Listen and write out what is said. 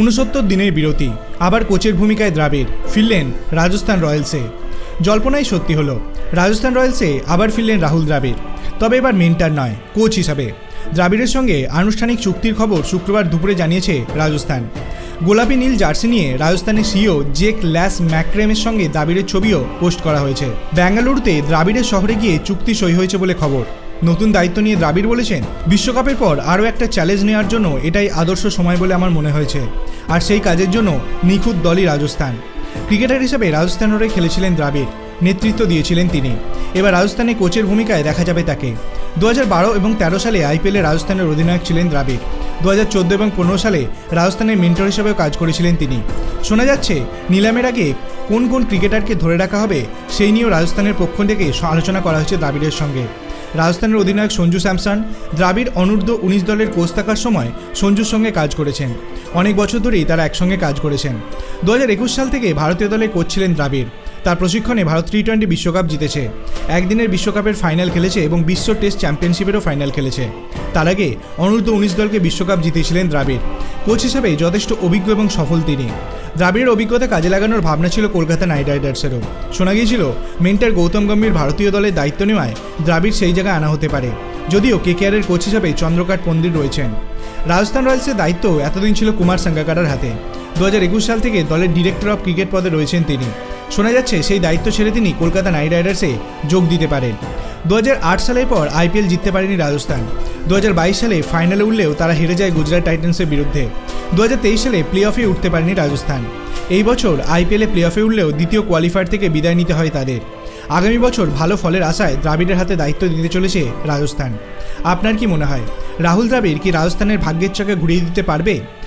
উনসত্তর দিনের বিরতি, আবার কোচের ভূমিকায় দ্রাবিড়, ফিরলেন রাজস্থান রয়্যালসে। জল্পনাই সত্যি হলো, রাজস্থান রয়্যালসে আবার ফিরলেন রাহুল দ্রাবিড়। তবে এবার মেন্টার নয়, কোচ হিসাবে। দ্রাবিড়ের সঙ্গে আনুষ্ঠানিক চুক্তির খবর শুক্রবার দুপুরে জানিয়েছে রাজস্থান। গোলাপি নীল জার্সি নিয়ে রাজস্থানের সিও জেক ল্যাস ম্যাক্রেমের সঙ্গে দ্রাবিড়ের ছবিও পোস্ট করা হয়েছে। বেঙ্গালুরুতে দ্রাবিড়ের শহরে গিয়ে চুক্তি সই হয়েছে বলে খবর। নতুন দায়িত্ব নিয়ে দ্রাবিড় বলেছেন? বিশ্বকাপের পর আরও একটা চ্যালেঞ্জ নেওয়ার জন্য এটাই আদর্শ সময় বলে আমার মনে হয়েছে। আর সেই কাজের জন্য নিখুঁত দলই রাজস্থান। ক্রিকেটার হিসেবে রাজস্থান হয়ে খেলেছিলেন দ্রাবিড়। নেতৃত্ব দিয়েছিলেন তিনি। এবার রাজস্থানে কোচের ভূমিকায় দেখা যাবে তাকে। দু এবং তেরো সালে আইপিএলে রাজস্থানের অধিনায়ক ছিলেন দ্রাবিড়। দু হাজার চোদ্দ এবং পনেরো সালে রাজস্থানের মেন্টর হিসেবেও কাজ করেছিলেন তিনি। শোনা যাচ্ছে, নিলামের আগে কোন কোন ক্রিকেটারকে ধরে রাখা হবে, সেই নিয়েও রাজস্থানের পক্ষ থেকে আলোচনা করা হয়েছে দ্রাবিড়ের সঙ্গে। রাজস্থানের অধিনায়ক সঞ্জু স্যামসন, দ্রাবিড় অনূর্ধ্ব উনিশ দলের কোচ থাকার সময় সঞ্জুর সঙ্গে কাজ করেছেন। অনেক বছর ধরেই তারা একসঙ্গে কাজ করেছেন। দু হাজার একুশ সাল থেকে ভারতীয় দলে কোচ ছিলেন দ্রাবিড়। তার প্রশিক্ষণে ভারত টি টোয়েন্টি বিশ্বকাপ জিতেছে। একদিনের বিশ্বকাপের ফাইনাল খেলেছে এবং বিশ্ব টেস্ট চ্যাম্পিয়নশিপেরও ফাইনাল খেলেছে। তার আগে অনূর্ধ্ব উনিশ দলকে বিশ্বকাপ জিতেছিলেন দ্রাবিড়। কোচ হিসেবে যথেষ্ট অভিজ্ঞ এবং সফল তিনি। দ্রাবিড়ের অভিজ্ঞতা কাজে লাগানোর ভাবনা ছিল কলকাতা নাইট রাইডার্সেরও। শোনা গিয়েছিল, মেন্টার গৌতম গম্ভীর ভারতীয় দলের দায়িত্ব নেওয়ায় দ্রাবিড় সেই জায়গায় আনা হতে পারে। যদিও কেকেআরের কোচ হিসাবে চন্দ্রকাট পন্ডিত রয়েছেন। রাজস্থান রয়্যালসের দায়িত্ব এতদিন ছিল কুমার সাঙ্গাকারার হাতে। দু হাজার একুশ সাল থেকে দলের ডিরেক্টর অফ ক্রিকেট পদে রয়েছেন তিনি। শোনা যাচ্ছে সেই দায়িত্ব ছেড়ে তিনি কলকাতা নাইট রাইডার্সে যোগ দিতে পারেন। দু সালের পর আইপিএল জিততে পারেনি রাজস্থান। দু হাজার বাইশ সালে ফাইনালে উঠলেও তারা হেরে যায় গুজরাট টাইটান্সের বিরুদ্ধে। দু হাজার তেইশ সালে প্লে অফে উঠতে পারেনি রাজস্থান। এই বছর আইপিএলে প্লে অফে উঠলেও দ্বিতীয় কোয়ালিফায়ার থেকে বিদায় নিতে হয় তাদের। আগামী বছর ভালো ফলের আশায় দ্রাবিড়ের হাতে দায়িত্ব দিতে চলেছে রাজস্থান। আপনার কি মনে হয়? রাহুল দ্রাবিড় কি রাজস্থানের ভাগ্যের চাকা ঘুরিয়ে দিতে পারবে?